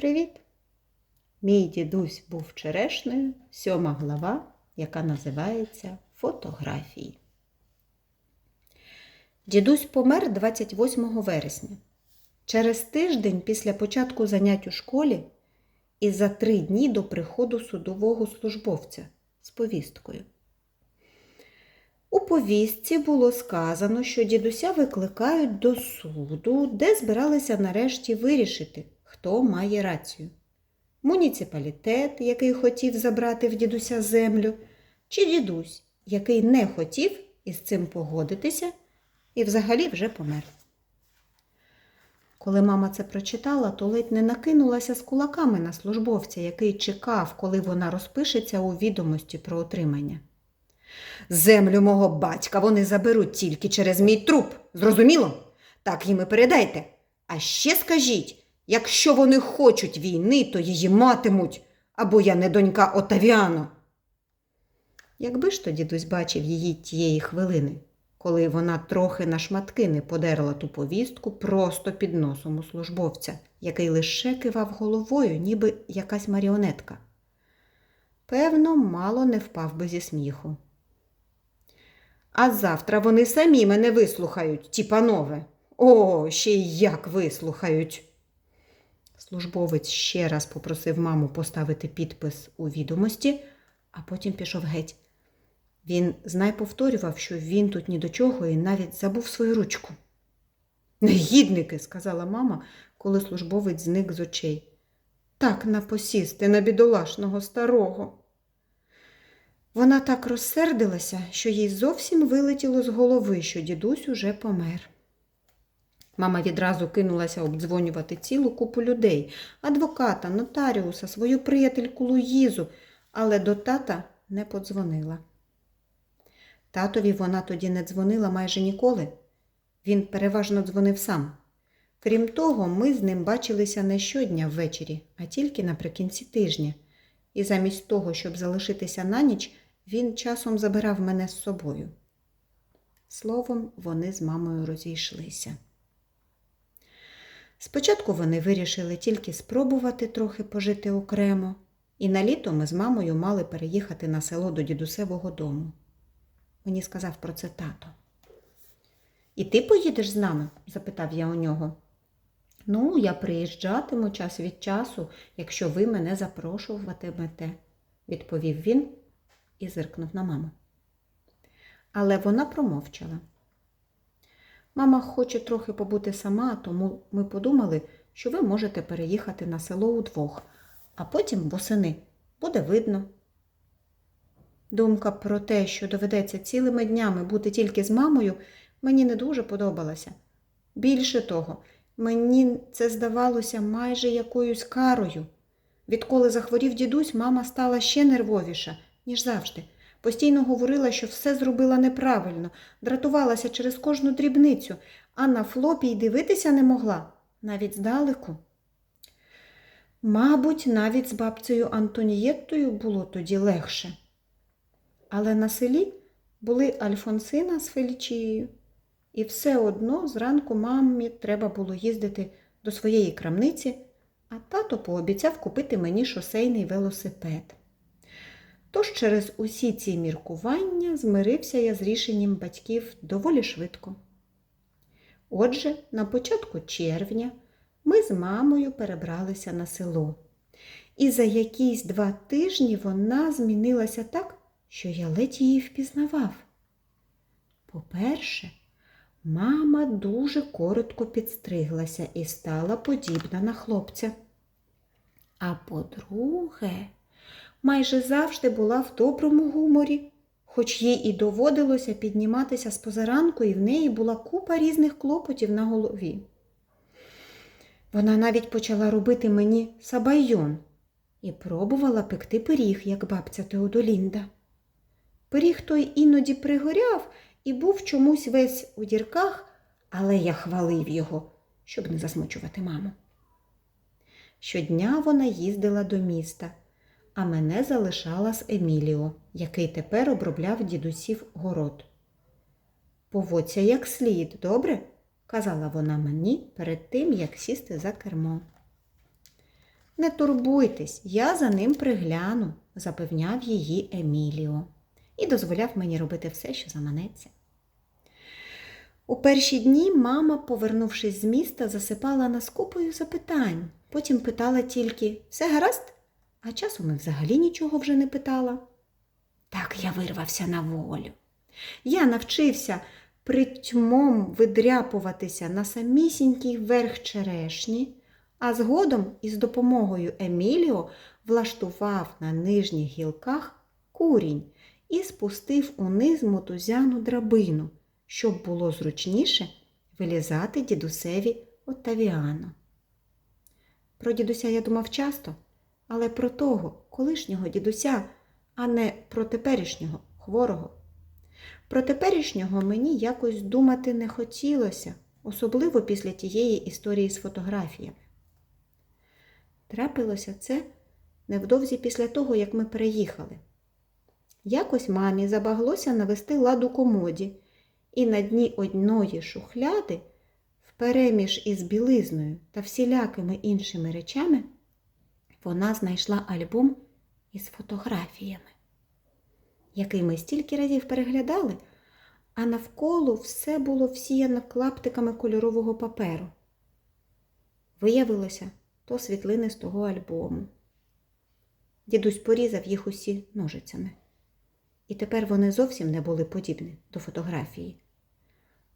Привіт! Мій дідусь був черешнею, сьома глава, яка називається Фотографії. Дідусь помер 28 вересня. Через тиждень після початку занять у школі і за три дні до приходу судового службовця з повісткою. У повістці було сказано, що дідуся викликають до суду, де збиралися нарешті вирішити, хто має рацію. Муніципалітет, який хотів забрати в дідуся землю, чи дідусь, який не хотів із цим погодитися і взагалі вже помер. Коли мама це прочитала, то ледь не накинулася з кулаками на службовця, який чекав, коли вона розпишеться у відомості про отримання. Землю мого батька вони заберуть тільки через мій труп. Зрозуміло? Так їм і передайте. А ще скажіть, якщо вони хочуть війни, то її матимуть, або я не донька Отавіано. Якби ж то дідусь бачив її тієї хвилини, коли вона трохи на шматки не подерла ту повістку просто під носом у службовця, який лише кивав головою, ніби якась маріонетка. Певно, мало не впав би зі сміху. А завтра вони самі мене вислухають, ті панове. О, ще й як вислухають. Службовець ще раз попросив маму поставити підпис у відомості, а потім пішов геть. Він знай повторював, що він тут ні до чого і навіть забув свою ручку. Негідники, сказала мама, коли службовець зник з очей. Так напосісти на бідолашного старого. Вона так розсердилася, що їй зовсім вилетіло з голови, що дідусь уже помер. Мама відразу кинулася обдзвонювати цілу купу людей адвоката, нотаріуса, свою приятельку Луїзу, але до тата не подзвонила. Татові вона тоді не дзвонила майже ніколи. Він переважно дзвонив сам. Крім того, ми з ним бачилися не щодня ввечері, а тільки наприкінці тижня. І замість того, щоб залишитися на ніч, він часом забирав мене з собою. Словом, вони з мамою розійшлися. Спочатку вони вирішили тільки спробувати трохи пожити окремо, і на літо ми з мамою мали переїхати на село до дідусевого дому. Мені сказав про це тато. І ти поїдеш з нами? запитав я у нього. Ну, я приїжджатиму час від часу, якщо ви мене запрошуватимете, відповів він і зиркнув на маму. Але вона промовчала. Мама хоче трохи побути сама, тому ми подумали, що ви можете переїхати на село удвох, а потім восени буде видно. Думка про те, що доведеться цілими днями бути тільки з мамою, мені не дуже подобалася. Більше того, мені це здавалося майже якоюсь карою. Відколи захворів дідусь, мама стала ще нервовіша, ніж завжди. Постійно говорила, що все зробила неправильно, дратувалася через кожну дрібницю, а на флопі й дивитися не могла, навіть здалеку. Мабуть, навіть з бабцею Антонієттою було тоді легше. Але на селі були Альфонсина з Фелічією, і все одно зранку мамі треба було їздити до своєї крамниці, а тато пообіцяв купити мені шосейний велосипед. Тож через усі ці міркування змирився я з рішенням батьків доволі швидко. Отже, на початку червня ми з мамою перебралися на село, і за якісь два тижні вона змінилася так, що я ледь її впізнавав. По-перше, мама дуже коротко підстриглася і стала подібна на хлопця. А по-друге, майже завжди була в доброму гуморі, хоч їй і доводилося підніматися з позаранку, і в неї була купа різних клопотів на голові. Вона навіть почала робити мені сабайон і пробувала пекти пиріг, як бабця Теодолінда. Пиріг той іноді пригоряв і був чомусь весь у дірках, але я хвалив його, щоб не засмучувати маму. Щодня вона їздила до міста, а мене залишала з Еміліо, який тепер обробляв дідусів город. Поводься як слід, добре? казала вона мені перед тим, як сісти за кермо. Не турбуйтесь, я за ним пригляну, запевняв її Еміліо і дозволяв мені робити все, що заманеться. У перші дні мама, повернувшись з міста, засипала нас купою запитань. Потім питала тільки все гаразд, а часом і взагалі нічого вже не питала. Так я вирвався на волю. Я навчився притьмом видряпуватися на самісінький верх черешні, а згодом із допомогою Еміліо влаштував на нижніх гілках курінь і спустив униз мотузяну драбину, щоб було зручніше вилізати дідусеві Оттавіано. Про дідуся я думав часто, але про того колишнього дідуся, а не про теперішнього хворого. Про теперішнього мені якось думати не хотілося, особливо після тієї історії з фотографіями. Трапилося це невдовзі після того, як ми переїхали. Якось мамі забаглося навести лад у комоді, і на дні одної шухляди, впереміж із білизною та всілякими іншими речами, вона знайшла альбом із фотографіями, який ми стільки разів переглядали, а навколо все було всіяно клаптиками кольорового паперу. Виявилося, то світлини з того альбому. Дідусь порізав їх усі ножицями. І тепер вони зовсім не були подібні до фотографії,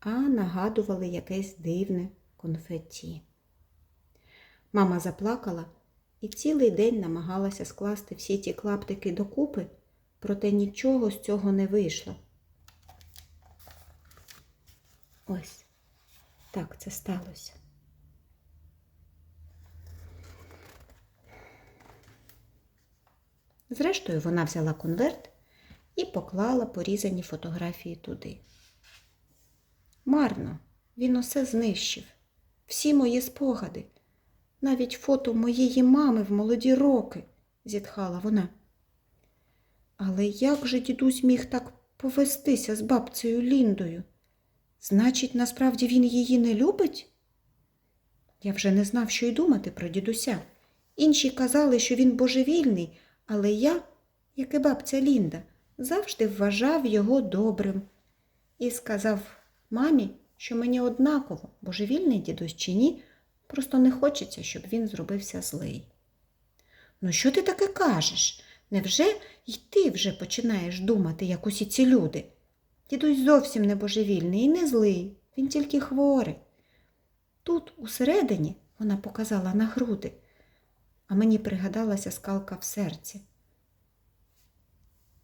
а нагадували якесь дивне конфетті. Мама заплакала і цілий день намагалася скласти всі ті клаптики докупи, проте нічого з цього не вийшло. Ось так це сталося. Зрештою, вона взяла конверт і поклала порізані фотографії туди. Марно, він усе знищив, всі мої спогади, навіть фото моєї мами в молоді роки, зітхала вона. Але як же дідусь міг так повестися з бабцею Ліндою? Значить, насправді він її не любить? Я вже не знав, що й думати про дідуся. Інші казали, що він божевільний, але я, як і бабця Лінда, завжди вважав його добрим і сказав мамі, що мені однаково, божевільний дідусь чи ні, просто не хочеться, щоб він зробився злий. Ну, що ти таке кажеш? Невже й ти вже починаєш думати, як усі ці люди? Дідусь зовсім не божевільний і не злий, він тільки хворий. Тут, усередині, вона показала на груди, а мені пригадалася скалка в серці.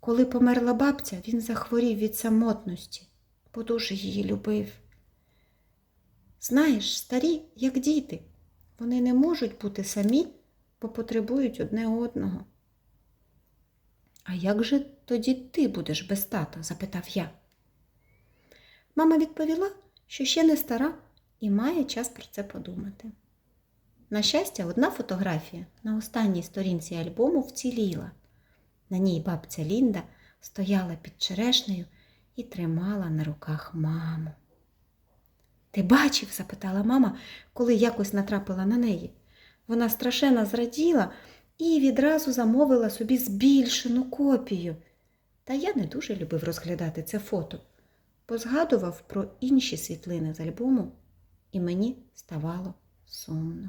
Коли померла бабця, він захворів від самотності, бо дуже її любив. Знаєш, старі, як діти, вони не можуть бути самі, бо потребують одне одного. А як же тоді ти будеш без тата? запитав я. Мама відповіла, що ще не стара і має час про це подумати. На щастя, одна фотографія на останній сторінці альбому вціліла. На ній бабця Лінда стояла під черешнею і тримала на руках маму. Ти бачив? запитала мама, коли якось натрапила на неї. Вона страшенно зраділа і відразу замовила собі збільшену копію. Та я не дуже любив розглядати це фото, бо згадував про інші світлини з альбому, і мені ставало сумно.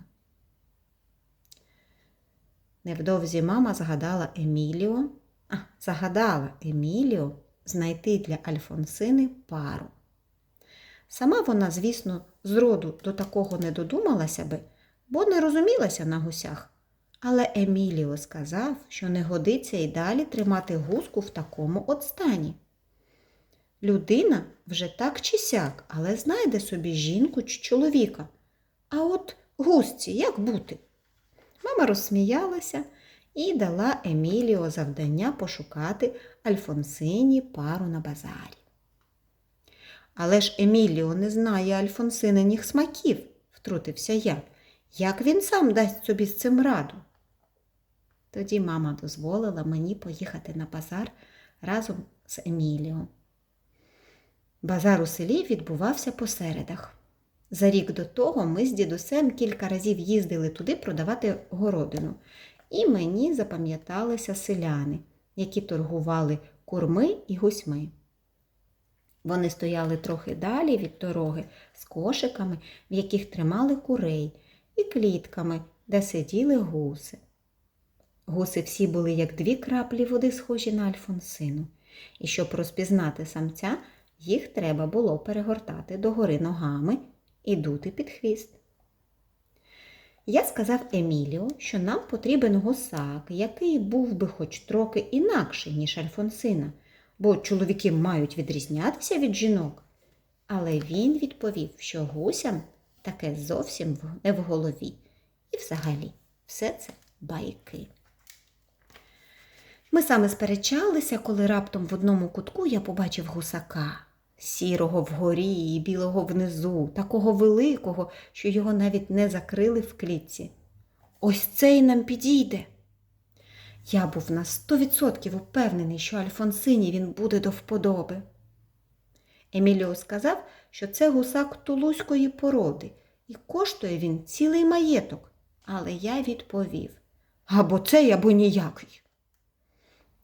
Невдовзі мама згадала Еміліо, а, загадала Еміліо знайти для Альфонсини пару. Сама вона, звісно, зроду до такого не додумалася би, бо не розумілася на гусях. Але Еміліо сказав, що не годиться й далі тримати гуску в такому от стані. Людина вже так чи сяк, але знайде собі жінку чи чоловіка. А от гусці як бути? Мама розсміялася і дала Еміліо завдання пошукати Альфонсині пару на базарі. Але ж Еміліо не знає Альфонсининих смаків, втрутився я. Як він сам дасть собі з цим раду? Тоді мама дозволила мені поїхати на базар разом з Еміліо. Базар у селі відбувався по середах. За рік до того ми з дідусем кілька разів їздили туди продавати городину, і мені запам'яталися селяни, які торгували курми і гусьми. Вони стояли трохи далі від дороги з кошиками, в яких тримали курей, і клітками, де сиділи гуси. Гуси всі були як дві краплі води, схожі на Альфонсину, і щоб розпізнати самця, їх треба було перегортати догори ногами і дути під хвіст. Я сказав Еміліо, що нам потрібен гусак, який був би хоч трохи інакший, ніж Альфонсина, бо чоловіки мають відрізнятися від жінок. Але він відповів, що гусям таке зовсім не в голові. І взагалі все це байки. Ми саме сперечалися, коли раптом в одному кутку я побачив гусака, сірого вгорі і білого внизу, такого великого, що його навіть не закрили в клітці. Ось цей нам підійде. Я був на сто відсотків упевнений, що Альфонсині він буде до вподоби. Еміліо сказав, що це гусак тулузької породи, і коштує він цілий маєток. Але я відповів або цей, або ніякий.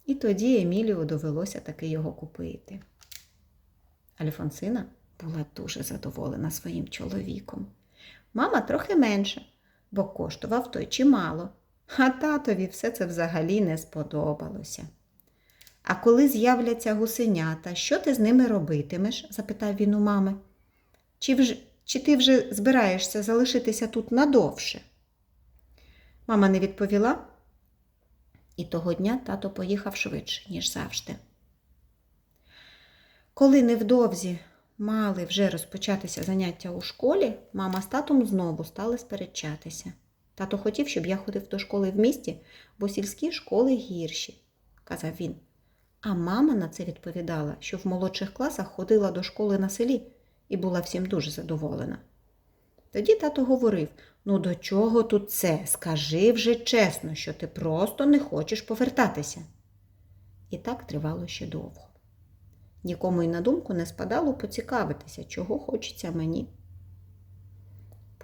І тоді Еміліо довелося таки його купити. Альфонсина була дуже задоволена своїм чоловіком. Мама трохи менше, бо коштував той чимало, а татові все це взагалі не сподобалося. А коли з'являться гусенята, що ти з ними робитимеш? запитав він у мами. Чи, вж... Чи ти вже збираєшся залишитися тут надовше? Мама не відповіла, і того дня тато поїхав швидше, ніж завжди. Коли невдовзі мали вже розпочатися заняття у школі, мама з татом знову стали сперечатися. Тато хотів, щоб я ходив до школи в місті, бо сільські школи гірші, казав він. А мама на це відповідала, що в молодших класах ходила до школи на селі і була всім дуже задоволена. Тоді тато говорив: ну до чого тут це? Скажи вже чесно, що ти просто не хочеш повертатися. І так тривало ще довго. Нікому й на думку не спадало поцікавитися, чого хочеться мені.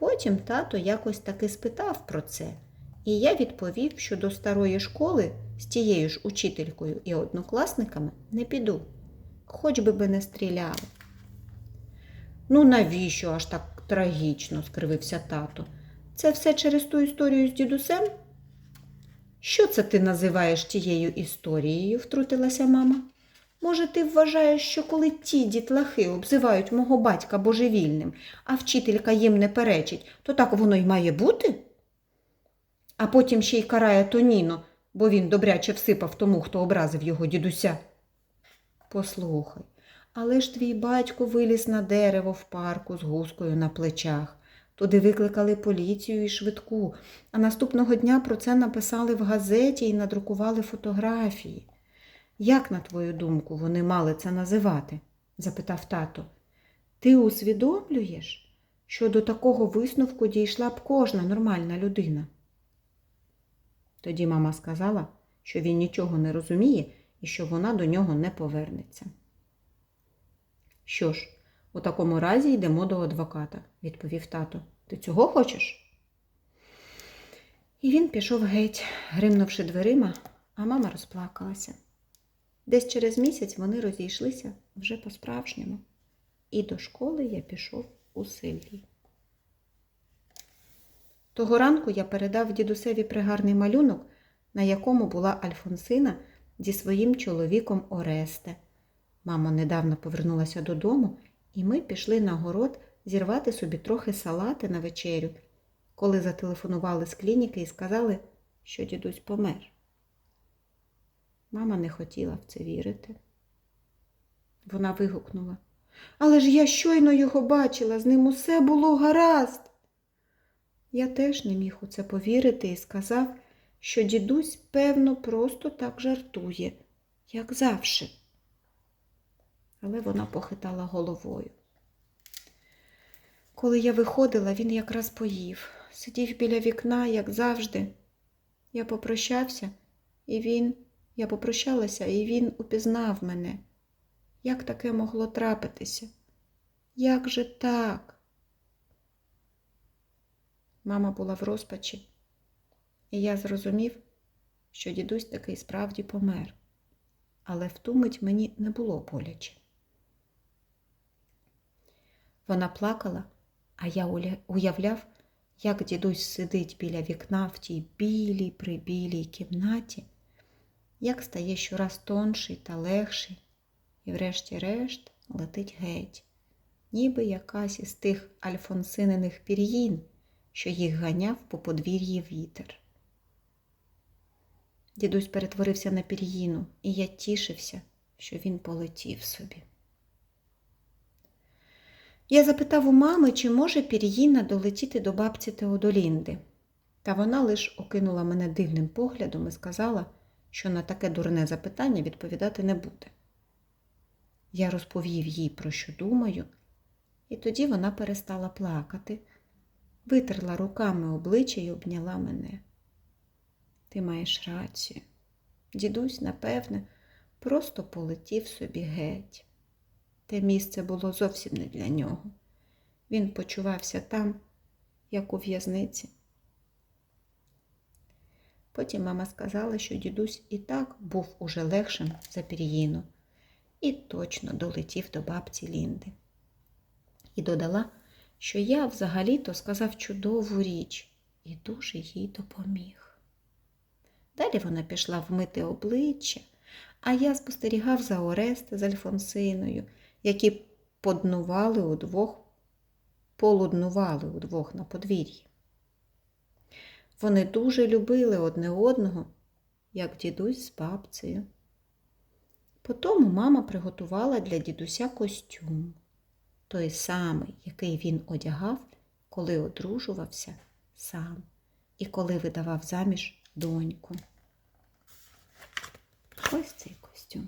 Потім тато якось таки спитав про це, і я відповів, що до старої школи з тією ж учителькою і однокласниками не піду, хоч би би не стріляли. Ну, навіщо аж так трагічно? скривився тато. Це все через ту історію з дідусем? Що це ти називаєш тією історією? втрутилася мама. Може, ти вважаєш, що коли ті дітлахи обзивають мого батька божевільним, а вчителька їм не перечить, то так воно й має бути? А потім ще й карає Тоніно, бо він добряче всипав тому, хто образив його дідуся. Послухай, але ж твій батько виліз на дерево в парку з гускою на плечах. Туди викликали поліцію і швидку, а наступного дня про це написали в газеті і надрукували фотографії. Як, на твою думку, вони мали це називати? запитав тато. Ти усвідомлюєш, що до такого висновку дійшла б кожна нормальна людина? Тоді мама сказала, що він нічого не розуміє і що вона до нього не повернеться. Що ж, у такому разі йдемо до адвоката, відповів тато. Ти цього хочеш? І він пішов геть, гримнувши дверима, а мама розплакалася. Десь через місяць вони розійшлися вже по-справжньому, і до школи я пішов у селі. Того ранку я передав дідусеві пригарний малюнок, на якому була Альфонсина зі своїм чоловіком Оресте. Мама недавно повернулася додому, і ми пішли на город зірвати собі трохи салати на вечерю, коли зателефонували з клініки і сказали, що дідусь помер. Мама не хотіла в це вірити. Вона вигукнула. Але ж я щойно його бачила, з ним усе було гаразд. Я теж не міг у це повірити і сказав, що дідусь, певно, просто так жартує, як завжди. Але вона похитала головою. Коли я виходила, він якраз поїв, сидів біля вікна, як завжди. Я попрощався, і він, я попрощалася, і він упізнав мене. Як таке могло трапитися? Як же так? Мама була в розпачі, і я зрозумів, що дідусь такий справді помер, але в ту мить мені не було боляче. Вона плакала, а я уявляв, як дідусь сидить біля вікна в тій білій прибілій кімнаті, як стає щораз тонший та легший, і врешті-решт летить геть, ніби якась із тих альфонсинених пір'їн, що їх ганяв по подвір'ї вітер. Дідусь перетворився на пір'їну, і я тішився, що він полетів собі. Я запитав у мами, чи може пір'їна долетіти до бабці Теодолінди, та вона лиш окинула мене дивним поглядом і сказала, що на таке дурне запитання відповідати не буде. Я розповів їй, про що думаю, і тоді вона перестала плакати, витерла руками обличчя і обняла мене. Ти маєш рацію. Дідусь, напевне, просто полетів собі геть. Те місце було зовсім не для нього. Він почувався там, як у в'язниці. Потім мама сказала, що дідусь і так був уже легшим за пір'їну і точно долетів до бабці Лінди. І додала, що я взагалі-то сказав чудову річ і дуже їй допоміг. Далі вона пішла вмити обличчя, а я спостерігав за Оресте з Альфонсиною, які поднували удвох, полуднували удвох на подвір'ї. Вони дуже любили одне одного, як дідусь з бабцею. Потому мама приготувала для дідуся костюм, той самий, який він одягав, коли одружувався сам і коли видавав заміж доньку. Ось цей костюм.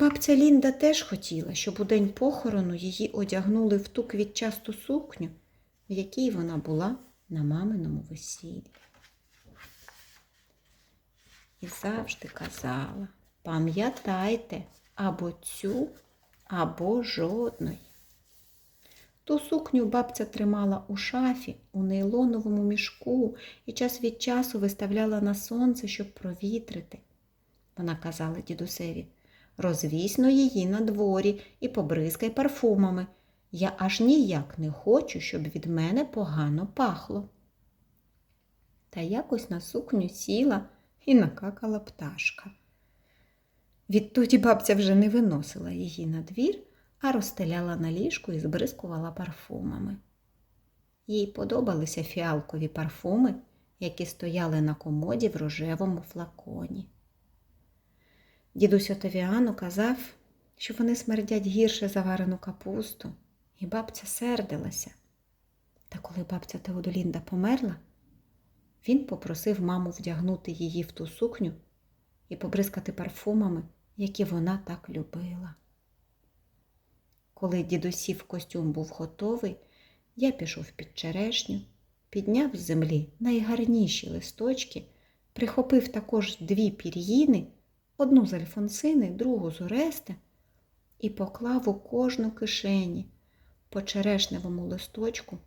Бабця Лінда теж хотіла, щоб у день похорону її одягнули в ту квітчасту сукню, в якій вона була на маминому весіллі. І завжди казала, пам'ятайте або цю, або жодної. Ту сукню бабця тримала у шафі, у нейлоновому мішку і час від часу виставляла на сонце, щоб провітрити. Вона казала дідусеві, розвісно її на дворі і побризкай парфумами. Я аж ніяк не хочу, щоб від мене погано пахло. Та якось на сукню сіла і накакала пташка. Відтоді бабця вже не виносила її на двір, а розстеляла на ліжку і збризкувала парфумами. Їй подобалися фіалкові парфуми, які стояли на комоді в рожевому флаконі. Дідусь Отовіану казав, що вони смердять гірше за варену капусту, і бабця сердилася. Та коли бабця Теодолінда померла, він попросив маму вдягнути її в ту сукню і побризкати парфумами, які вона так любила. Коли дідусів костюм був готовий, я пішов під черешню, підняв з землі найгарніші листочки, прихопив також дві пір'їни, одну з Альфонсини, другу з Орести, і поклав у кожну кишені по черешневому листочку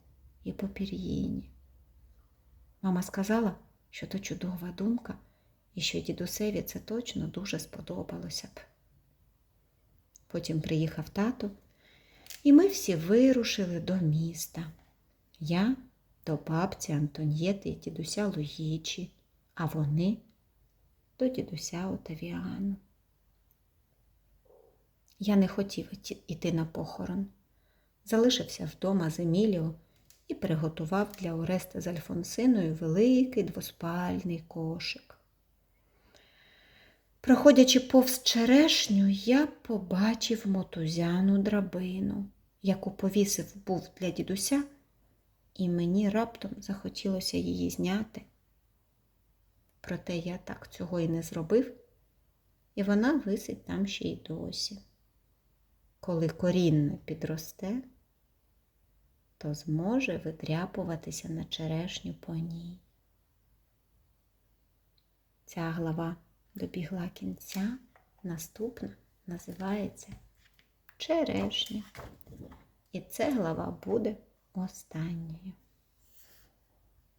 і по пір'їні. Мама сказала, що то чудова думка і що дідусеві це точно дуже сподобалося б. Потім приїхав тато, і ми всі вирушили до міста. Я до бабці Антоньєти і дідуся Луїчі, а вони до дідуся Отавіану. Я не хотів іти- на похорон. Залишився вдома з Еміліо і приготував для Орести з Альфонсиною великий двоспальний кошик. Проходячи повз черешню, я побачив мотузяну драбину, яку повісив був для дідуся, і мені раптом захотілося її зняти. Проте я так цього і не зробив, і вона висить там ще й досі. Коли корінне підросте, то зможе видряпуватися на черешню по ній. Ця глава добігла кінця, наступна називається черешня. І це глава буде останньою.